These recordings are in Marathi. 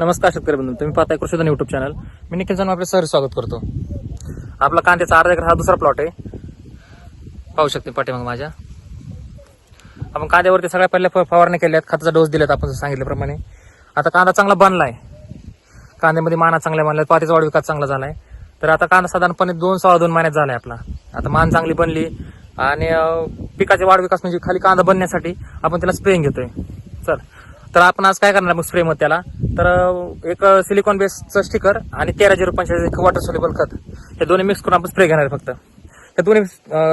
नमस्कार शेतकरी बंधू तुम्ही पाहताय कृषीधन युट्यूब चॅनल मी निखिल जाणून आपले सर स्वागत करतो. आपला कांद्याचा अर्धा एकर हा दुसरा प्लॉट आहे. पाहू शकते पाठीमाग माझ्या. आपण कांद्यावरती सगळ्या पहिल्या फ- केल्या आहेत. खताचा डोस दिलेत आपण सांगितल्याप्रमाणे. आता कांदा चांगला बनला आहे कांद्यामध्ये माना चांगल्या बनल्यात पातीचा वाढ विकास चांगला आहे तर आता कांदा साधारणपणे दोन सव्वा दोन महिन्यात झालाय आपला. आता मान चांगली बनली आणि पिकाचे वाढ विकास म्हणजे खाली कांदा बनण्यासाठी आपण त्याला स्प्रेंग घेतोय. चल. तर आपण आज काय करणार मग स्प्रे मग त्याला? तर एक सिलिकॉन बेसचं स्टिकर आणि तेरा झिरो पंचेचाळीस वॉटर सोलेबल खत हे दोन्ही मिक्स करून आपण स्प्रे घेणार फक्त. हे दोन्ही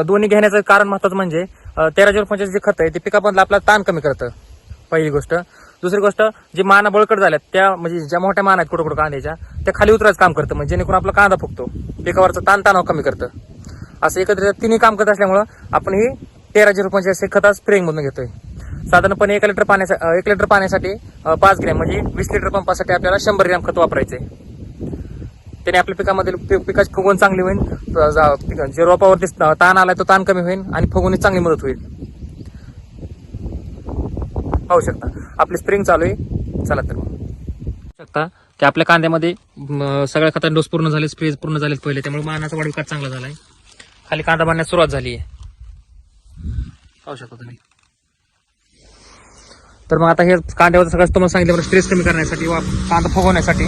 दोन्ही घेण्याचं कारण महत्वाचं म्हणजे तेरा झिरो पंचेचाळीस जे खत आहे ते पिकामधला आपला ताण कमी करतं. पहिली गोष्ट. दुसरी गोष्ट जे माना बळकट झाल्यात त्या म्हणजे ज्या मोठ्या माना आहेत कुठं कुठं कांद्याच्या त्या खाली उतरायचं काम करतं म्हणजे जेणेकरून आपला कांदा फुगतो. पिकावरचा ताण तणाव कमी करतं. असं एकत्रित तिन्ही काम करत असल्यामुळं आपण ही तेरा झिरो पंचेचाळीस हे खत स्प्रेंगमधून घेतोय. साधारणपणे एक लिटर पाण्याचा एक लिटर पाण्यासाठी पाच ग्रॅम म्हणजे वीस लिटर पंपासाठी आपल्याला शंभर ग्रॅम खत वापरायचे. त्याने आपल्या पिकामधील पिकाची फुगवण चांगली होईल जा- पिक- जे रोपावरती ताण आलाय तो ताण कमी होईल आणि फुगवणी चांगली मदत होईल. पाहू शकता. आपली स्प्रिंग चालू आहे. चला तर शकता की आपल्या कांद्यामध्ये सगळ्या खतांचे डोस पूर्ण झाले स्प्रेज पूर्ण झालेत पहिले त्यामुळे मानाचा वाढ विकास चांगला झालाय. खाली कांदा बांधण्यास सुरुवात झाली आहे. पाहू शकता तुम्ही. तर मग आता हे कांद्यावर सगळं तुम्हाला सांगितलं स्ट्रेस कमी करण्यासाठी वा कांदा फुगवण्यासाठी.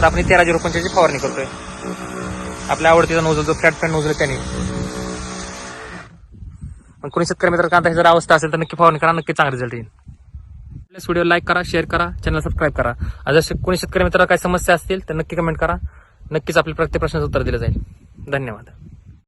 तर आपण तेरा रुपयांची फवारणी करतोय. आपल्या आवडतीचा नोजल जो फ्लॅट फॅन नोजल त्याने. पण कोणी शेतकरी मित्र कांदा जर अवस्था असेल तर नक्की फवारणी करा नक्की चांगला रिझल्ट येईल. आपल्या व्हिडिओ लाईक करा शेअर करा चॅनल सबस्क्राईब करा. आणि जर कोणी शेतकरी मित्राला काही समस्या असतील तर नक्की कमेंट करा. नक्कीच आपल्या प्रत्येक प्रश्नाचं उत्तर दिलं जाईल. धन्यवाद.